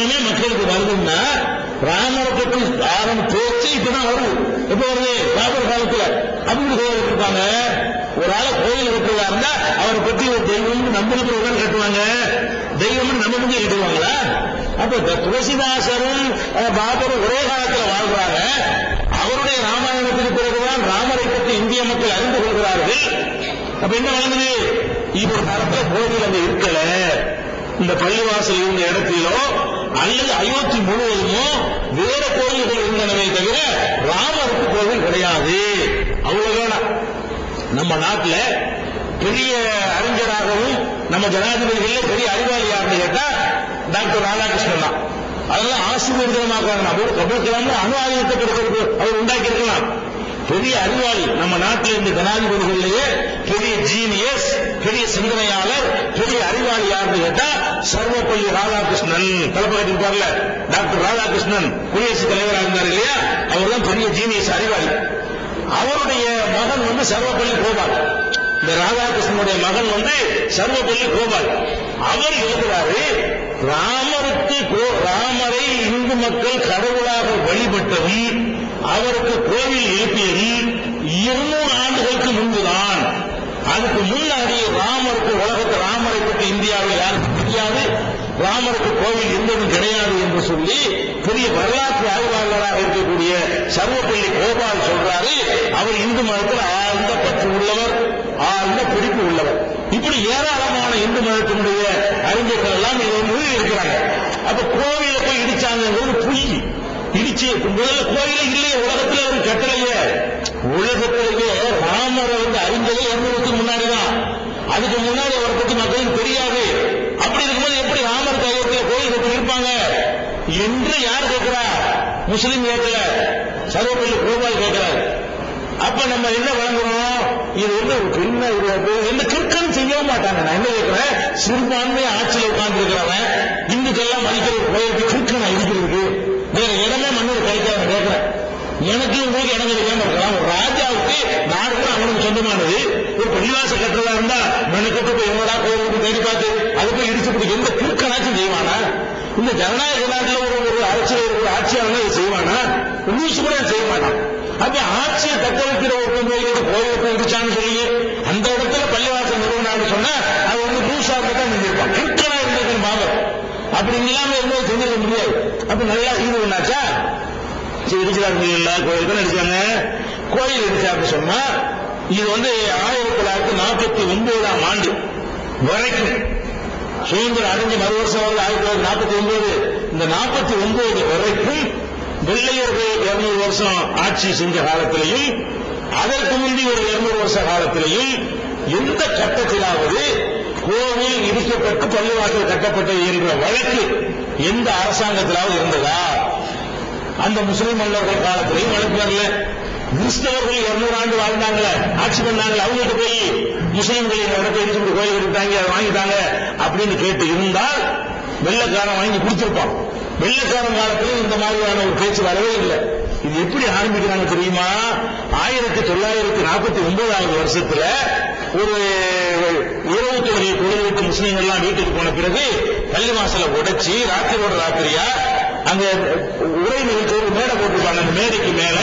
எண்ணமே மக்களுக்கு வருதுன்னா ராமரை பற்றி ஆரம்ப பேச்சு இப்பதான் வருது எப்ப வருது? பாபர் காலத்துல. அப்படி கோயில் இருப்பாங்க ஒரு ஆளை கோயில் கட்டுறதா இருந்தா அவரை பற்றி ஒரு தெய்வம் நம்பிக்கை உடன் கட்டுவாங்க. தெய்வம் நம்ம முடிஞ்சு கட்டுவாங்களா? அப்ப துளசிதாசரும் பாபரும் ஒரே காலத்துல வாழ்றாங்க அவருடைய ராமாயணத்துக்கு பிறகுதான் ராமரை பற்றி இந்திய மக்கள் அறிந்து கொள்கிறார்கள். அப்ப என்ன வழங்குது இவர் காலத்துல கோவில் அங்க இருக்கல. இந்த பள்ளிவாசல் இருந்த இடத்திலோ அல்லது அயோத்தி முழுவதுமோ வேற கோயில்கள் இருந்தனவே தவிர ராமருக்கு கோவில் கிடையாது. அவ்வளவுதான்? நம்ம நாட்டில் பெரிய அறிஞராகவும் நம்ம ஜனாதிபதிகளே பெரிய அறிவாளியாக கேட்டா டாக்டர் ராதாகிருஷ்ணன் தான். அதெல்லாம் ஆசிரியர் தினமாக்குறாங்க அபுல் அபுல் கலாம் அணு ஆயுதத்தை கொடுக்கறது அவர் உண்டாக்கி இருக்கலாம் பெரிய அறிவாளி நம்ம நாட்டில் இருந்த ஜனாதிபதிகளிலேயே பெரிய ஜீனியஸ் பெரிய சிந்தனையாளர் பெரிய அறிவாளி யாருன்னு கேட்டா சர்வப்பள்ளி ராதாகிருஷ்ணன் தலைப்பகத்தில் இருப்பார்ல டாக்டர் ராதாகிருஷ்ணன் குடியரசுத் தலைவராக இருந்தார் இல்லையா? அவர் தான் பெரிய ஜீனியஸ் அறிவாளி. அவருடைய மகன் வந்து சர்வப்பள்ளி கோபால். இந்த ராதாகிருஷ்ணனுடைய மகன் வந்து சர்வப்பள்ளி கோபால். அவர் எழுதுறாரு ராமருக்கு கோ- ராமரை இந்து மக்கள் கடவுளாக வழிபட்டதும் அவருக்கு கோவில் எழுப்பிய இருநூறு ஆண்டுகளுக்கு முன்புதான் அதுக்கு முன்னாடி ராமருக்கு உலகத்து ராமரை பற்றி இந்தியாவில் யாருக்கும் தெரியாது ராமருக்கு கோவில் இருந்ததும் கிடையாது என்று சொல்லி பெரிய வரலாற்று ஆய்வாளராக இருக்கக்கூடிய சர்வப்பள்ளி கோபால் சொல்றாரு. அவர் இந்து மதத்தில் ஆழ்ந்த பற்று உள்ளவர் ஆழ்ந்த பிடிப்பு உள்ளவர். இப்படி ஏராளமான இந்து மதத்தினுடைய அறிஞர்கள் எல்லாம் இதை நிறுவி இருக்கிறாங்க. அப்ப கோவில போய் இடிச்சாங்கிறது பொய் இடிச்சு முதல்ல கோயிலே இல்லையே உலகத்துல ஒரு கட்டளையே. உலகத்திலேயே ராமரை வந்து அறிஞ்சதே இருநூறுக்கு முன்னாடி தான் அதுக்கு முன்னாடி அவரை பத்தி மக்களுக்கு தெரியாது. அப்படி இருக்கும்போது எப்படி ராமர் கையத்தில் கோயில் கட்டி இருப்பாங்க என்று யார் கேட்கிறா? முஸ்லிம் கேட்கல சர்வப்பள்ளி கோபால் கேட்கிறார் அப்ப நம்ம என்ன வழங்குறோம்? இது வந்து ஒரு இது? எந்த கிற்கன் செய்யவே மாட்டாங்க. நான் என்ன கேட்கிறேன்? சிறுபான்மை ஆட்சியில் உட்கார்ந்து இருக்கிறவன் இந்துக்கெல்லாம் மதிக்கிற ஒரு கோயிலுக்கு கிற்கனா இருக்கிறது வேற இடமே மண்ணூர் கிடைக்காத கேட்கிறேன். எனக்கு உங்களுக்கு இடம் கிடைக்காம இருக்கலாம். ஒரு ராஜாவுக்கு நாடு அவனுக்கு சொந்தமானது. ஒரு பள்ளிவாச கட்டுறதா இருந்தா மெனக்கட்டு போய் என்னடா கோயிலுக்கு தேடி பார்த்து அதுக்கு போய் இடிச்சு பிடிக்க எந்த கிற்கனாச்சும் செய்வானா? இந்த ஜனநாயக நாட்டில் ஒரு ஒரு அரசியல் ஒரு ஆட்சியாளர் இதை செய்வானா? லூசு கூட செய்ய மாட்டான் அப்ப ஆட்சியை தக்க வைக்கிற ஒரு கோயிலுக்கு கோயிலுக்கு இருந்துச்சான்னு சொல்லி அந்த இடத்துல பள்ளிவாசல் நிறுவனான்னு சொன்னா அது வந்து லூசா தான் நின்றிருப்பான் கிற்கனா இருந்தது பாபர் அப்படி இல்லாம இருந்தது செஞ்சிருக்க முடியாது. அப்ப நல்லா இது ஒண்ணாச்சா சரி இடிச்சாங்க இல்ல கோயிலுக்கு நடிச்சாங்க. கோயில் இடிச்சாருன்னு சொன்னா இது வந்து ஆயிரத்தி தொள்ளாயிரத்தி நாற்பத்தி ஒன்பதாம் ஆண்டு வரைக்கும் சுதந்திரம் அடைஞ்சு மறு வருஷம் வந்து ஆயிரத்தி தொள்ளாயிரத்தி நாற்பத்தி ஒன்பது இந்த நாற்பத்தி ஒன்பது வரைக்கும் வெள்ளையர்கள் இருநூறு வருஷம் ஆட்சி செஞ்ச காலத்திலையும் அதற்கு முந்தி ஒரு இருநூறு வருஷ காலத்திலையும் எந்த கட்டத்திலாவது கோவில் இடிக்கப்பட்டு பள்ளிவாசல் கட்டப்பட்டது என்ற வழக்கு எந்த அரசாங்கத்திலாவது இருந்ததா? அந்த முஸ்லிம் மன்னர்கள் காலத்திலையும் வழக்கு வரல. கிறிஸ்தவர்கள் இருநூறு ஆண்டு வாழ்ந்தாங்களே ஆட்சி பண்ணாங்களே அவங்ககிட்ட போய் முஸ்லிம்கள் இந்த இடத்தை இடிச்சு கோயில் எடுத்தாங்க அதை வாங்கிட்டாங்க அப்படின்னு கேட்டு இருந்தால் வெள்ளக்காரன் வாங்கி கொடுத்திருப்பான். வெள்ளக்காரன் காலத்திலும் இந்த மாதிரியான ஒரு பேச்சு வரவே இல்லை. இது எப்படி ஆரம்பிக்கிறாங்க தெரியுமா? ஆயிரத்தி தொள்ளாயிரத்தி நாற்பத்தி ஒன்பதாவது வருஷத்துல ஒரு இரவு தொழுகை தொழுவிட்டு முஸ்லீம்கள் எல்லாம் வீட்டுக்கு போன பிறகு பள்ளி மாசல உடைச்சி ராத்திரியோட ராத்திரியா அங்க உரை நிகழ்ச்சி மேடை போட்டிருப்பாங்க அந்த மேடைக்கு மேல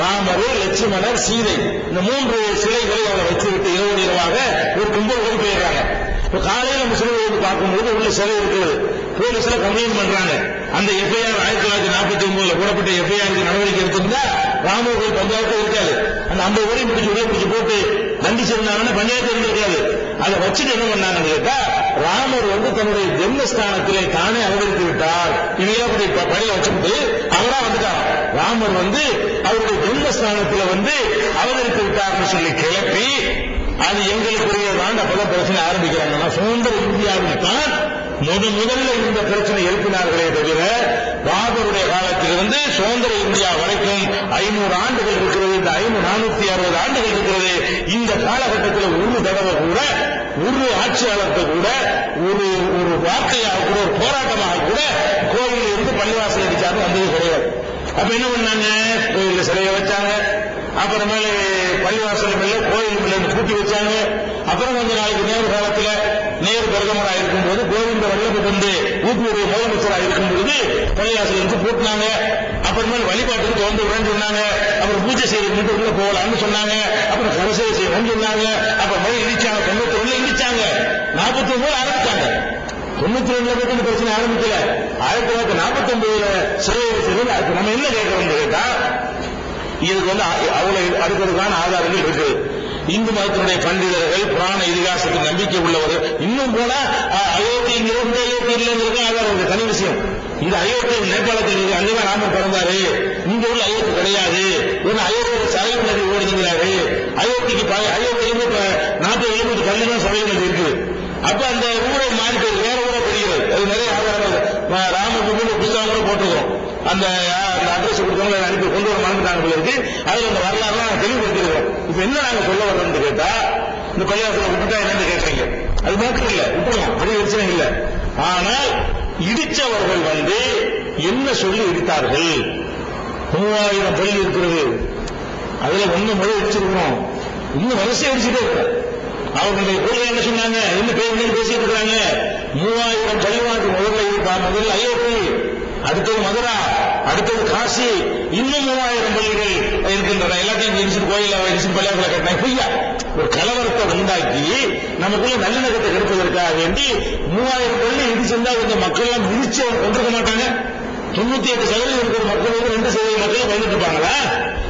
ராமர் லட்சுமணர் சீதை. இந்த மூன்று சிலைகளை அவரை வச்சுவிட்டு இரவு இரவாக ஒரு கும்பல் ஓடி போயிடுறாங்க. இப்ப காலையில முஸ்லீம் வந்து பார்க்கும்போது உள்ள சிலை இருக்கிறது போலீஸ்ல கம்ப்ளைண்ட் பண்றாங்க. அந்த எஃப்ஐஆர் ஆயிரத்தி தொள்ளாயிரத்தி நாற்பத்தி ஒன்பதுல போடப்பட்ட எஃப்ஐஆர் நடவடிக்கை எடுத்திருந்தா ராமர் கோயில் பஞ்சாயத்து இருக்காது அந்த ஐம்பது வரையும் முடிச்சு உள்ள பிடிச்சி போட்டு தண்டிச்சிருந்தாங்கன்னா பஞ்சாயத்து இருந்திருக்காது. அதை வச்சுட்டு என்ன பண்ணாங்கன்னு கேட்டா ராமர் வந்து தன்னுடைய ஜென்மஸ்தானத்திலே தானே அவதரித்து விட்டார். இவையெல்லாம் அப்படி பணியை வச்சுட்டு அவரா வந்துட்டார். ராமர் வந்து அவருடைய ஜென்மஸ்தானத்துல வந்து அவதரித்து விட்டார்னு சொல்லி கிளப்பி அது எங்களுக்குரியதான் அப்பதான் பிரச்சனை ஆரம்பிக்கிறாங்கன்னா சுதந்திர இந்தியாவில் தான் முத முதல்ல இந்த பிரச்சனை எழுப்பினார்களே தவிர பாபருடைய காலத்திலிருந்து சுதந்திர இந்தியா வரைக்கும் ஐநூறு ஆண்டுகள் இருக்கிறது இந்த ஐநூறு நானூத்தி அறுபது ஆண்டுகள் இருக்கிறது. இந்த காலகட்டத்தில் ஒரு தடவை கூட ஒரு ஆட்சியாளருக்கு கூட ஒரு ஒரு வார்த்தையாக கூட ஒரு போராட்டமாக கூட கோவிலில் இருந்து பள்ளிவாசல் அடிச்சாலும் வந்தது கிடையாது. அப்ப என்ன பண்ணாங்க? கோயிலில் சிலையை வச்சாங்க. அப்புறமேல பள்ளிவாசல் மேல கோயில் மேல கூட்டி வச்சாங்க. அப்புறம் கொஞ்ச நாளைக்கு நேரு காலத்தில் நேரு பிரதமராக இருக்கும்போது கோவிந்த வல்லப வந்து ஊப்பியுடைய முதலமைச்சராக இருக்கும் பொழுது பள்ளிவாசல் இருந்து பூட்டினாங்க அப்புறமேல் வழிபாட்டுக்கு திறந்து விடன்னு சொன்னாங்க. அப்புறம் பூஜை செய்ய மட்டும் உள்ள போகலாம்னு சொன்னாங்க. அப்புறம் கடைசியை செய்யணும்னு சொன்னாங்க. அப்புறம் மழை இடிச்சாங்க. தொண்ணூத்தி ஒண்ணுல இடிச்சாங்க. நாற்பத்தி ஒன்பது ஆரம்பிச்சாங்க. தொண்ணூத்தி ரெண்டுல மட்டும் இந்த பிரச்சனை ஆரம்பிக்கல. ஆயிரத்தி தொள்ளாயிரத்தி நாற்பத்தி ஒன்பதுல சிறை செய்து அதுக்கு நம்ம என்ன கேட்கிறோம் கேட்டா இதுக்கு வந்து அவ்வளவு அடுக்கிறதுக்கான ஆதாரங்கள் இருக்குது இந்து மதத்தினுடைய பண்டிதர்கள் புராண இதிகாசத்தில் நம்பிக்கை உள்ளவர் இன்னும் போனா அ- அயோத்திங்கிறது இந்த அயோத்தி இல்லைங்கிறது ஆதாரம் இருக்கு தனி விஷயம். இது அயோத்தி நேபாளத்தில் இருக்கு அங்கதான் ராமர் பிறந்தாரு. இங்க உள்ள அயோத்தி கிடையாது. ஏன்னா அயோத்தியில் சரைவு நதி ஓடுங்கிறாரு. அயோத்திக்கு அயோத்தியிலிருந்து இப்ப நாற்பது எழுபது கல்லு தான் சரைவு நதி இருக்குது அப்ப அந்த ஊரை மாறி வேற ஊரை தெரிகிறது அது நிறைய ஆதாரங்கள் ம- ராமபூமியில் ஒரு புத்தகம் கூட போட்டிருக்கோம் அந்த அட்ரஸ் கொடுத்தவங்க அனுப்பி கொண்டு வர மறந்துட்டாங்க போல இருக்கு. அதுல அந்த வரலாறு நாங்கள் தெளிவுபடுத்திருக்கோம் இப்ப என்ன நாங்க சொல்ல வர்றோம்னு கேட்டா இந்த பள்ளிவாசலை விட்டுட்டா என்னன்னு கேட்கறீங்க அது மாத்திரம் இல்ல விட்டுருவோம் அது பிரச்சனை இல்ல. ஆனால் இடிச்சவர்கள் வந்து என்ன சொல்லி இடித்தார்கள்? மூவாயிரம் பள்ளி இருக்கிறது. அதுல ஒண்ணு முறை அடிச்சிருக்கணும் இன்னும் வரிசை அடிச்சுட்டே இருக்க. அவர்களுடைய கொள்கை என்ன சொன்னாங்க? என்ன பேர் பேசிட்டு இருக்காங்க மூவாயிரம் பள்ளிவாசல் முதல்ல இருக்கா முதல்ல அயோத்தி அடுத்தது மதுரா அடுத்தது காசி. இன்னும் மூவாயிரம் பள்ளிகள் இருக்கின்றன. எல்லாத்தையும் இடிச்சுட்டு கோயில இடிச்சுட்டு பள்ளியாசல கட்டினாங்க பொய்யா ஒரு கலவரத்தை உண்டாக்கி நமக்குள்ள நல்லிணக்கத்தை கெடுப்பதற்காக வேண்டி மூவாயிரம் பள்ளி இடிச்சிருந்தா இந்த மக்கள் எல்லாம் மிதிச்சு கொண்டிருக்க மாட்டாங்க. தொண்ணூத்தி எட்டு சதவீதம் இருக்கிற மக்கள் வந்து ரெண்டு சதவீதம் மக்கள் பயந்துட்டு இருப்பாங்களா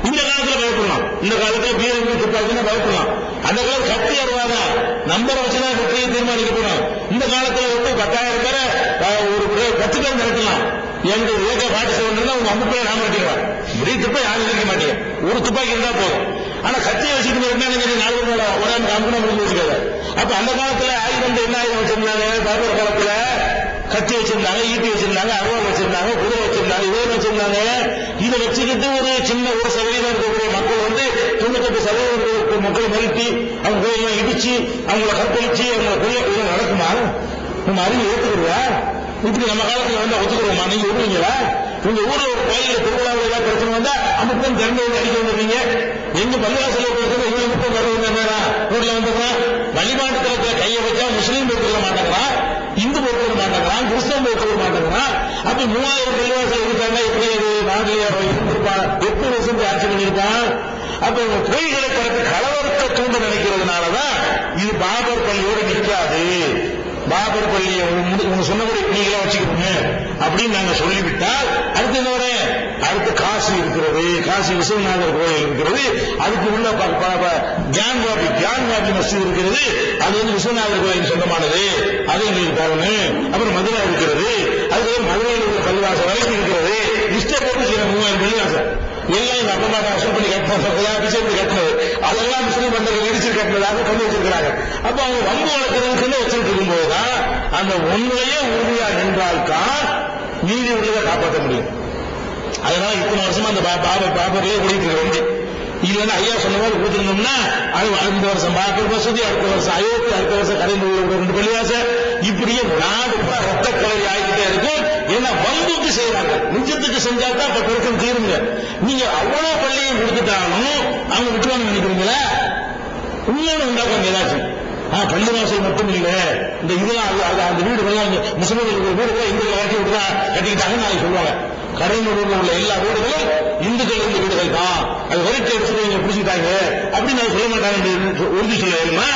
இந்த காலத்துல பயப்படலாம். இந்த காலத்துல பிஎம்பி துப்பாக்கின்னு பயப்படலாம். அந்த காலம் கத்தி அறுவாதான் நம்பரை வச்சுதான் கட்சியை தீர்மானிக்க போறோம். இந்த காலத்துல வந்து பத்தாயிரம் பேரை ஒரு பத்து பேர் நடத்தலாம் எங்க ஏக பாட்டு சொல்லணும்னா உங்க அம்பு பேர் நான் மிரட்டிடுவேன் இப்படி துப்பை யாரும் இருக்க மாட்டீங்க ஒரு துப்பாக்கி இருந்தா போதும். ஆனா கத்தியை வச்சுட்டு இருந்தா நீங்க நாலு பேரோட ஒரு அம்புனா முடிஞ்சு வச்சுக்காது. அப்ப அந்த காலத்துல ஆயுதம் என்ன ஆயுதம் வச்சிருந்தாங்க? பாபர் காலத்துல கத்தி வச்சிருந்தாங்க ஈட்டி வச்சிருந்தாங்க அருவாள் வச்சிருந்தாங்க குதிரை வச்சிருந்தாங்க இதே வச்சிருந்தாங்க. இதை வச்சுக்கிட்டு ஒரு சின்ன ஒரு சதவீதம் இருக்கக்கூடிய மக்கள் வந்து தொண்ணூத்தெட்டு சதவீதம் மக்களை மிரட்டி அவங்க கோயிலாம் இடிச்சு அவங்கள கற்பழிச்சு அவங்கள கொள்ள நடக்குமா? நம்ம அறிவு ஏத்துக்கிறதா இப்படி நம்ம காலத்துல வந்து ஒத்துக்கிறோமா நீங்க விடுவீங்களா உங்க ஊர்ல ஒரு கோயில திருவிழாவில் ஏதாவது பிரச்சனை வந்தா அந்த பேர் திறந்து வந்து அடிக்க வந்துருவீங்க எங்க பள்ளிவாசல பிரச்சனை இவங்க மட்டும் வருவீங்கன்னா ஊர்ல வந்துடுறான் வழிபாட்டு தளத்துல கையை வச்சா முஸ்லீம் போட்டுக்க மாட்டேங்கிறான் இந்து போட்டுக்க மாட்டேங்கிறான் கிறிஸ்தவம் போட்டுக்க மாட்டேங்கிறான் அப்ப மூவாயிரம் பள்ளிவாசல் இருக்காங்க எப்படி அது நாட்டில் இருந்திருப்பான் எட்டு வருஷம் ஆட்சி பண்ணியிருப்பான் அப்ப உங்க கோயில்களை கலவரத்தை தூண்ட நினைக்கிறதுனாலதான் இது பாபர் பள்ளியோடு நிற்காது. பாபர் பள்ளியை உங்க- சொன்னபடி நீங்களே வச்சுக்கோங்க. அப்படின்னு நாங்க சொல்லிவிட்டால் அடுத்து என்ன அடுத்து காசி இருக்கிறது காசி விஸ்வநாதர் கோயில் இருக்கிறது அதுக்கு உள்ள ப- ப- ப- ஜான் பாபி ஜான் இருக்கிறது அது வந்து விஸ்வநாதர் கோயில் சொந்தமானது. அது எங்களுக்கு தரணும் அப்புறம் மதுரை இருக்கிறது அதுக்கு மதுரையில் உள்ள கல்வாச வரைக்கும் இருக்கிறது. இஷ்டப்பட்டு போட்டு மூவாயிரம் பள்ளி எல்லாம் இந்த அப்பா அம்மா வசூல் பண்ணி கட்டினது பிச்சை பண்ணி என்பதாக சொல்லி வச்சிருக்கிறார்கள் அப்ப அவங்க வம்பு வழக்குறதுன்னு சொல்லி வச்சிருக்கும் போதுதான் அந்த உண்மையே உறுதியா நின்றால்தான் நீதி உள்ளதை காப்பாற்ற முடியும். அதனால இத்தனை வருஷமா அந்த பா- பாபர் பாபர்லயே ஓடிட்டு இருக்கு இது வந்து ஐயா சொன்ன மாதிரி கொடுத்துருந்தோம்னா அது அடுத்த வருஷம் பாபர் வசதி அடுத்த வருஷம் அயோத்தி அடுத்த வருஷம் கரைந்து ரெண்டு பள்ளிவாசல் இப்படியே நாடு ரத்த கலரி ஆகிக்கிட்டே இருக்கும். ஏன்னா வம்புக்கு செய்யறாங்க நிஜத்துக்கு செஞ்சா தான் இப்ப பெருக்கம் தீருங்க. நீங்க அவ்வளவு பள்ளியும் கொடுத்துட்டாலும் அவங்க விட்டுவாங்க நினைக்கிறீங்களா? உண்மையோட உண்டாக்குவாங்க ஏதாச்சும். ஆ பள்ளிவாசல் மட்டும் இல்ல. இந்த இதெல்லாம் அந்த வீடுகள்லாம் இங்க முஸ்லிம்கள் வீடுகள் இந்துக்கள் வாக்கி விட்டு தான் கட்டிக்கிட்டாங்கன்னு நாளைக்கு சொல்லுவாங்க. கரைநூறுல உள்ள எல்லா வீடுகளும் இந்துக்கள் இருந்த வீடுகள் தான். அது வரைக்கும் எடுத்து இங்க பிடிச்சிட்டாங்க அப்படின்னு நான் சொல்ல மாட்டாங்க உறுதி சொல்ல வேணுமா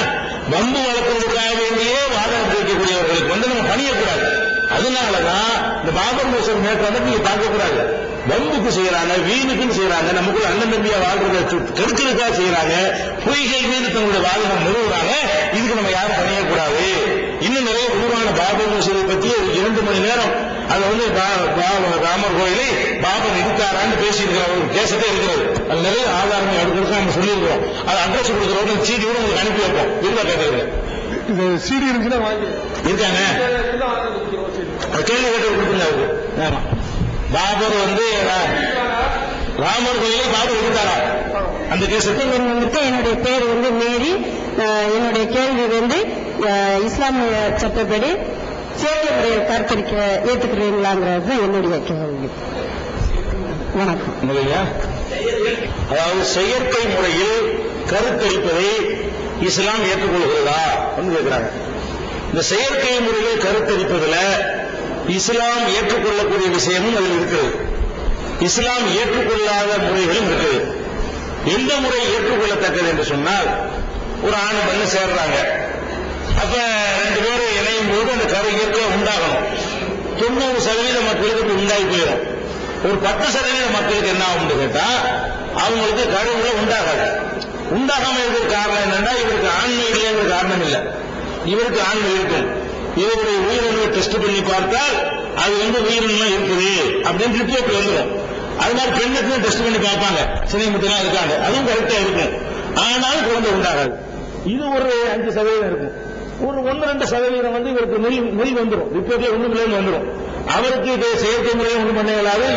வம்பு வளர்ப்பதற்காக வேண்டியே வாதம் கேட்கக்கூடியவர்களுக்கு வந்து நம்ம பணியக்கூடாது அதனாலதான் இந்த பாபர் மசூர் மேற்கொண்டு நீங்க பார்க்கக்கூடாது வம்புக்கு செய்யறாங்க வீணுக்குன்னு செய்யறாங்க நமக்குள்ள அண்ணன் தம்பியா வாழ்றதை கெடுக்கிறதுக்காக செய்யறாங்க பொய்கள் மீது தங்களுடைய வாழ்வை நிறுவுறாங்க இதுக்கு நம்ம யாரும் பண்ணியக்கூடாது இன்னும் நிறைய உருவான பாபர் மசூரை பத்தி இரண்டு மணி நேரம் அது வந்து ராமர் கோயிலை பாபர் இடித்தாரான்னு பேசியிருக்கிற ஒரு கேசத்தே இருக்கிறது அது நிறைய ஆதாரங்கள் எடுக்கிறதுக்கு நம்ம சொல்லியிருக்கிறோம் அது அட்ரஸ் கொடுக்குறோம் சீடி கூட உங்களுக்கு அனுப்பி வைப்போம் இருந்தா கேட்கறது இது சிடி இருக்குன்னா வாங்கி இருக்காங்க கேள்வி கேட்டு கொடுத்துருங்க அவருக்கு ஆமா பாபர் வந்து ராமர் கோயிலை பாபர் எடுத்தாரா அந்த வந்துட்டு என்னுடைய பேர் வந்து மேரி. என்னுடைய கேள்வி வந்து இஸ்லாமிய சட்டப்படி சேவையுடைய கருத்தரிக்க ஏத்துக்கிறீங்களாங்கிறது தான் என்னுடைய கேள்வி. வணக்கம். அதாவது செயற்கை முறையில் கருத்தரிப்பதை இஸ்லாம் ஏற்றுக்கொள்கிறதா? வந்து கேட்கிறாங்க இந்த செயற்கை முறையில் கருத்தரிப்பதுல இஸ்லாம் ஏற்றுக்கொள்ளக்கூடிய விஷயமும் அதில் இருக்கிறது இஸ்லாம் ஏற்றுக்கொள்ளாத முறைகளும் இருக்குது எந்த முறை ஏற்றுக்கொள்ளத்தக்கது என்று சொன்னால் ஒரு ஆண் பண்ணு சேர்றாங்க. அப்ப ரெண்டு பேரும் இணையும் போது அந்த கரு இயற்கை உண்டாகணும். தொண்ணூறு சதவீத மக்களுக்கு உண்டாகி போயிடும். ஒரு பத்து சதவீத மக்களுக்கு என்ன ஆகும்னு கேட்டா அவங்களுக்கு கருவுல உண்டாகாது. உண்டாகாம இருக்கிற காரணம் என்னன்னா இவருக்கு ஆண்மை இல்லைங்கிற காரணம் இல்லை. இவருக்கு ஆண்மை இருக்கும். இவருடைய உயிரை டெஸ்ட் பண்ணி பார்த்தால் அது வந்து உயிரினம் இருக்குது அப்படின்னு ரிப்போர்ட் வந்துடும் அது மாதிரி பெண்ணுக்கும் டெஸ்ட் பண்ணி பார்ப்பாங்க. சினைமுத்தெல்லாம் இருக்காங்க அதுவும் கரெக்டா இருக்கும். ஆனாலும் குழந்தை உண்டாகாது. இது ஒரு அஞ்சு சதவீதம் இருக்கும். ஒரு ஒன்று ரெண்டு சதவீதம் வந்து இவருக்கு நெல் நெல் வந்துடும் ரிப்போர்ட்ல ஒண்ணு வந்துடும் அவருக்கு இது செயற்கை முறையை ஒன்று பண்ண இயலாது.